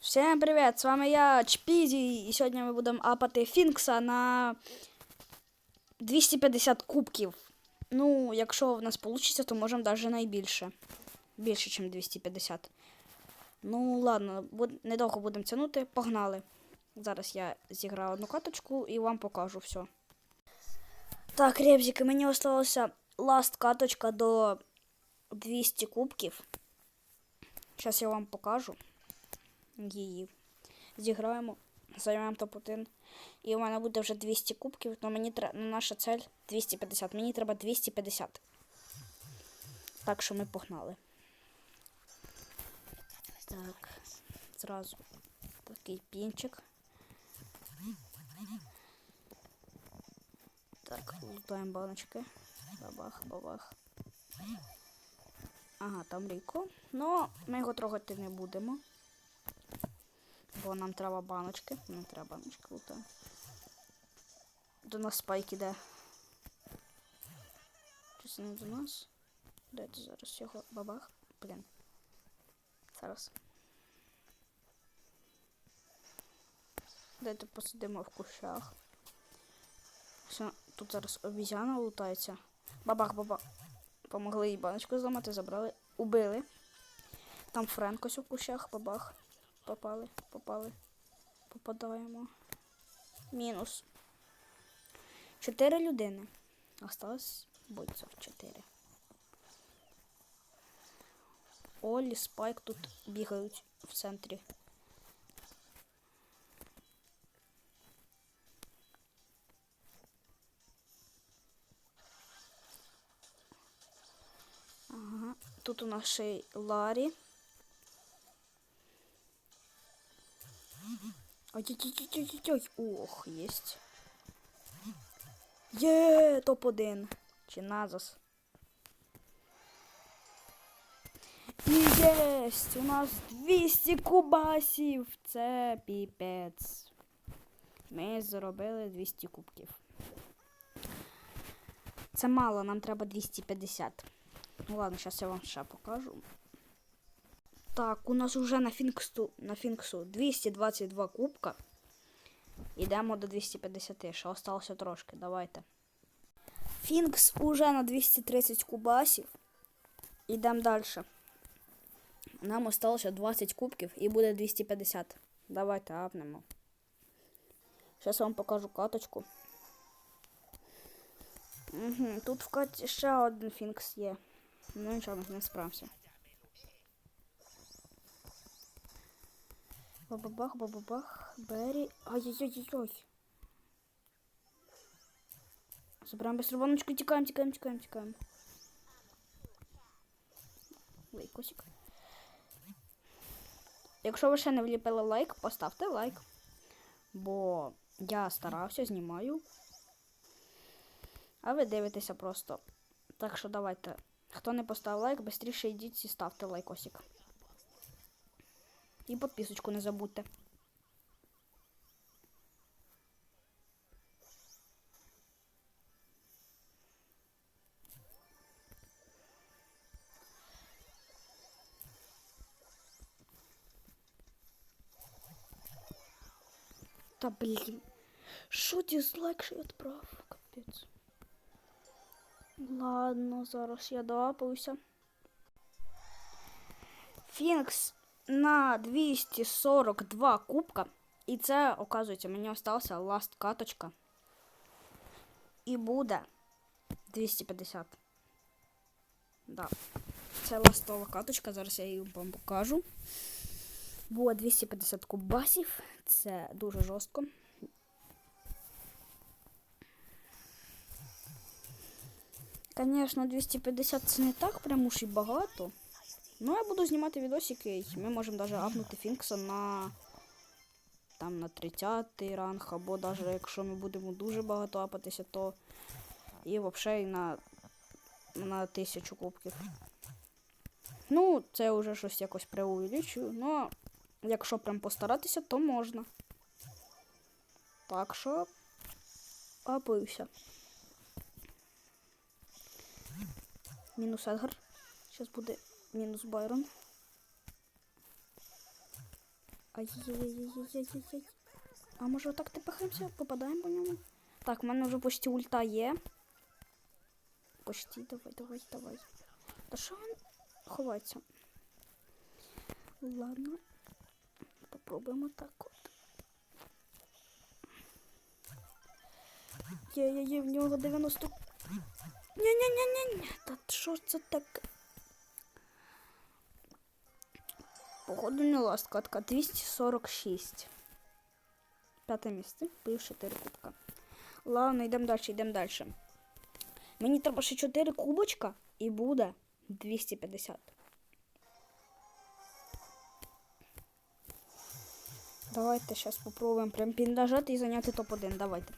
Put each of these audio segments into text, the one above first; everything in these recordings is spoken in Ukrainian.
Всем привет! З вами я Чпізі, і сьогодні ми будемо апати Фінкса на 250 кубків. Ну, якщо в нас вийде, то можемо навіть найбільше. Більше, ніж 250. Ну, ладно, недовго будемо тягнути. Погнали. Зараз я зіграю одну каточку і вам покажу все. Так, ребзики, мені осталося ласт каточка до 200 кубків. Зараз я вам покажу її. Зіграємо, займемо топ-1. І у мене буде вже 200 кубків, але мені треба, наша цель 250. Мені треба 250. Так що ми погнали. Так, зразу такий пінчик. Так, лутаємо баночки. Бабах, бабах. Ага, там Ріко. Ну, ми його трогати не будемо. Бо нам треба баночки. Нам треба баночки лутаємо. До нас спайк іде. Чи не до нас? Дайте зараз його бабах. Блін. Зараз. Дайте посидимо в кущах. Все, тут зараз обізяна лутається. Бабах, бабах. Помогли їй баночку зламати, забрали. Убили. Там Френк ось у кущах, бабах. Попали, попали. Попадаємо. Мінус. Чотири людини. Осталось бойців чотири. Олі, Спайк тут бігають в центрі. Тут у нас ще й Ларі. Ой-ой-ой-ой-ой. Ох, єсть. Є, топ-1. Чи Назас. І! У нас 200 кубасів. Це піпець. Ми заробили 200 кубків. Це мало, нам треба 250. Ну ладно, зараз я вам ще покажу. Так, у нас уже на Фінксу, на Фінксу 222 кубка. Йдемо до 250, ще осталося трошки, давайте. Фінкс уже на 230 кубасів. Йдемо далі. Нам осталося 20 кубків і буде 250. Давайте апнемо. Зараз вам покажу каточку. Угу, тут в каті ще один Фінкс є. Ну нічого, не справився. Бабабах, бабабах, Берри. Ай-яй-яй-яй. Забираем быстро баночку, тікаємо, тікаємо, тікаємо, тікаємо. Лайкосик. Якщо ви ще не вліпили лайк, поставте лайк. Бо я старався, знімаю. А ви дивитеся просто. Так що давайте. Хто не поставив лайк, швидше йдіть і ставте лайкосик. І підписочку не забудьте. Та блін. Що дизлайк ще відправив? Капець. Ладно, зараз я доапаюся. Фінкс на 242 кубка. І це, оказується, мені осталася ласт каточка. І буде 250. Да. Це ластова каточка, зараз я її вам покажу. Було 250 кубасів. Це дуже жорстко. Звісно, 250 це не так прям уж і багато. Ну, я буду знімати відосики, ми можемо навіть апнути Фінкса на там на 30 ранг, або навіть якщо ми будемо дуже багато апатися, то і взагалі на, на 1000 кубків. Ну, це вже щось якось преувеличую, ну, якщо прям постаратися, то можна. Так що апаюся. Мінус Едгар. Зараз буде мінус Байрон. Ай-яй-яй-яй-яй-яй. А може отак тепехаємося? Попадаємо по ньому? Так, в мене вже почти ульта є. Почти, давай, давай, давай. Та що він ховається? Ладно. Попробуємо так от. Є, є, є, в нього 90. Ні-ні-ні-ні. Та що це таке? Походу не ласт катка 246. П'яте місце. Плюс 4 кубка. Ладно, йдемо далі, йдемо далі. Мені треба ще 4 кубочка і буде 250. Давайте зараз попробуємо прям піднажати і зайняти топ-1. Давайте.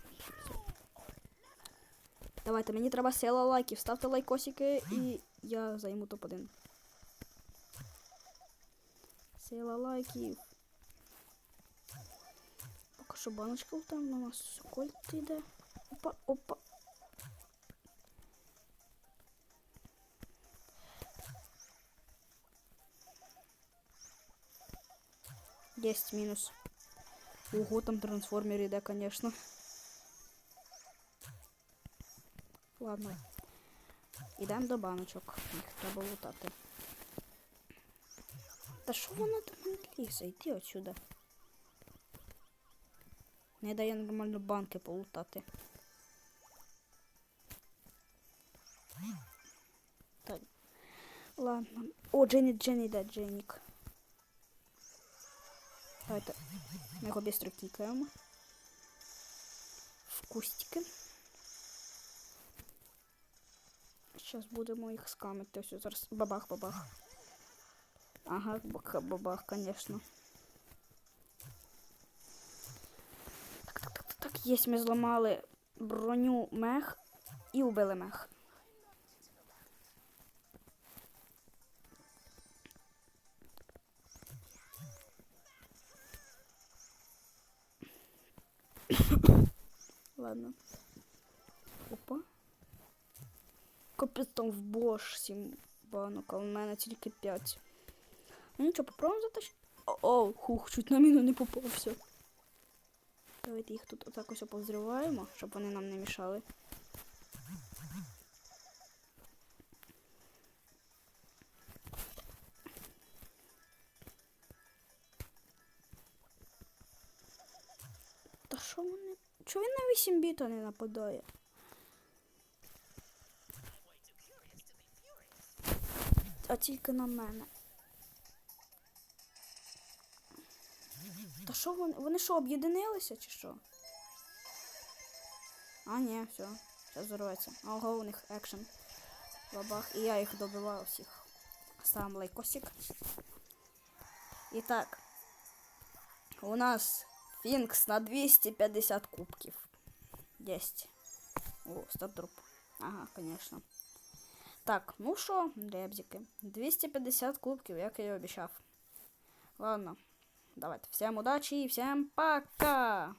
Давайте, мені треба сила лайків. Ставте лайкосики і я займу топ-1. Сила лайків. Поки що баночка там у нас кольт йде. Опа, опа. Есть мінус. Ого, там трансформер іде, конечно. Ладно. Ідемо до баночок. Їх треба лутати. Та що вона до мене лізе? Йди отсюда. Не дає нормально банки полутати. Так. Ладно. О, Дженні, Дженні, де Дженнік. Давайте. Ми його бістро кікаємо. В кустики. Зараз будемо їх скамити. Ось зараз бабах, бабах. Ага, бабах, конечно. Так, так, так, так, так. Єсть, ми зламали броню мех і убили мех. Ладно. Опа. Капець там в Бош 7 банок, а в мене тільки 5. Ну нічого, попробуємо затащити. О, хух, чуть на міну не попався. Давайте їх тут отак ось повзриваємо, щоб вони нам не мішали. Та що вони? Чого він на 8 біта не нападає? А тільки на мене. Та що вони? Вони що, об'єдинилися чи що? А, ні, все. Зараз взорветься. Ого, у них екшен. Бабах. І я їх добиваю всіх. Ставим лайкосик. І так. У нас Фінкс на 250 кубків. Єсть. О, стардроп. Ага, конечно. Так, ну що, ребзики. 250 кубків, як я і обіцяв. Ладно. Давайте. Всем удачи и всем пока!